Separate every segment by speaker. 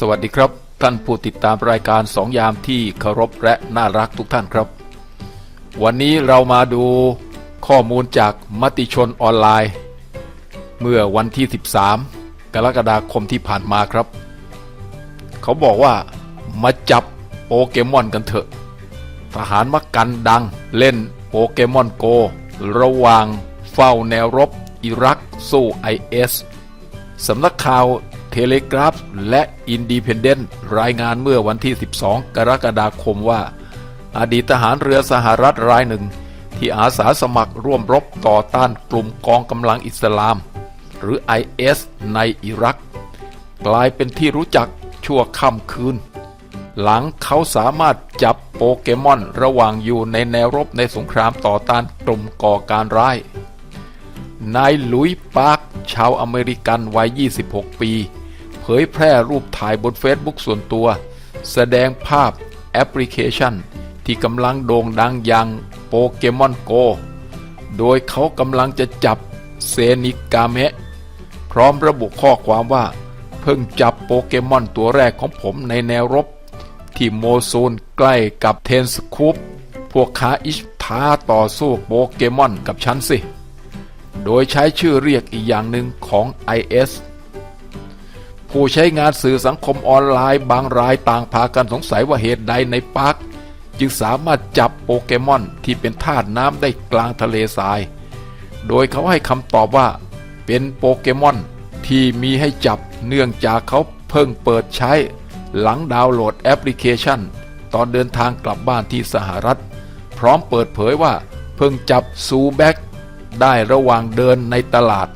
Speaker 1: สวัสดีครับ ท่านผู้ติดตามรายการสองยามที่เคารพและน่ารักทุกท่านครับ วันนี้เรามาดูข้อมูลจากมติชนออนไลน์ เมื่อวันที่ 13 กรกฎาคมที่ผ่านมาครับ เขาบอกว่ามาจับโปเกมอนกันเถอะ ทหารมักกันดังเล่นโปเกมอนโก ระหว่างเฝ้าแนวรบอิรักสู้ไอเอสสำนักข่าว เทเลกราฟ และอินดีเพนเดนต์รายงานเมื่อวันที่ 12 กรกฎาคมว่า อดีตทหารเรือสหรัฐรายหนึ่ง ที่อาสาสมัครร่วมรบต่อต้านกลุ่มกองกำลังอิสลาม หรือ IS ในอิรัก กลายเป็นที่รู้จักชั่วค่ำคืน หลังเขาสามารถจับโปเกมอนระหว่างอยู่ในแนวรบในสงครามต่อต้านกลุ่มก่อการร้ายนายหลุยส์ปาร์คชาวอเมริกันวัย 26 ปี เผยแพร่รูปถ่ายบนเฟซบุ๊กส่วนตัว แสดงภาพแอปพลิเคชัน ที่กำลังโด่งดังอย่างโปเกมอนโก โดยเขากำลังจะจับเซนิกาเมะพร้อมระบุข้อความว่า เพิ่งจับโปเกมอนตัวแรกของผมในแนวรบ ที่โมซูลใกล้กับเทนสคูปพวกขาอิชท้าต่อสู้โปเกมอนกับฉันสิ โดยใช้ชื่อเรียกอีกอย่างหนึ่งของ IS ผู้ใช้งานสื่อสังคมออนไลน์ บางรายต่างพากันสงสัยว่าเหตุใดในปาร์คจึงสามารถจับโปเกมอนที่เป็นธาตุน้ำได้กลางทะเลทราย โดยเขาให้คำตอบว่า เป็นโปเกมอนที่มีให้จับเนื่องจากเขาเพิ่งเปิดใช้ หลังดาวน์โหลดแอปพลิเคชัน ตอนเดินทางกลับบ้านที่สหรัฐ พร้อมเปิดเผยว่าเพิ่งจับซูแบ็กได้ระหว่างเดินในตลาด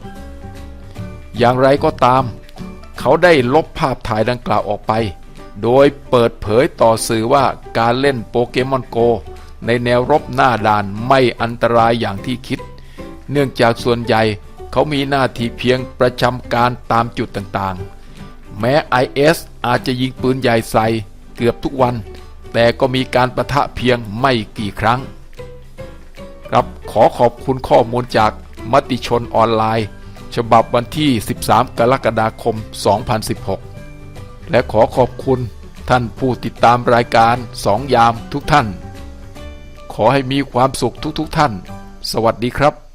Speaker 1: อย่างไรก็ตาม เขาได้ลบภาพถ่ายดังกล่าวออกไป โดยเปิดเผยต่อสื่อว่าการเล่นโปเกมอนโก ในแนวรบหน้าด่านไม่อันตรายอย่างที่คิด เนื่องจากส่วนใหญ่เขามีหน้าที่เพียงประจำการตามจุดต่างๆ แม้ IS อาจจะยิงปืนใหญ่ใส่เกือบทุกวัน แต่ก็มีการประทะเพียงไม่กี่ครั้ง ครับขอขอบคุณข้อมูลจากมติชนออนไลน์ ฉบับวันที่ 13 กรกฎาคม 2016 และขอขอบคุณท่านผู้ติดตามรายการสองยามทุกท่าน ขอให้มีความสุขทุกๆทท่าน สวัสดีครับ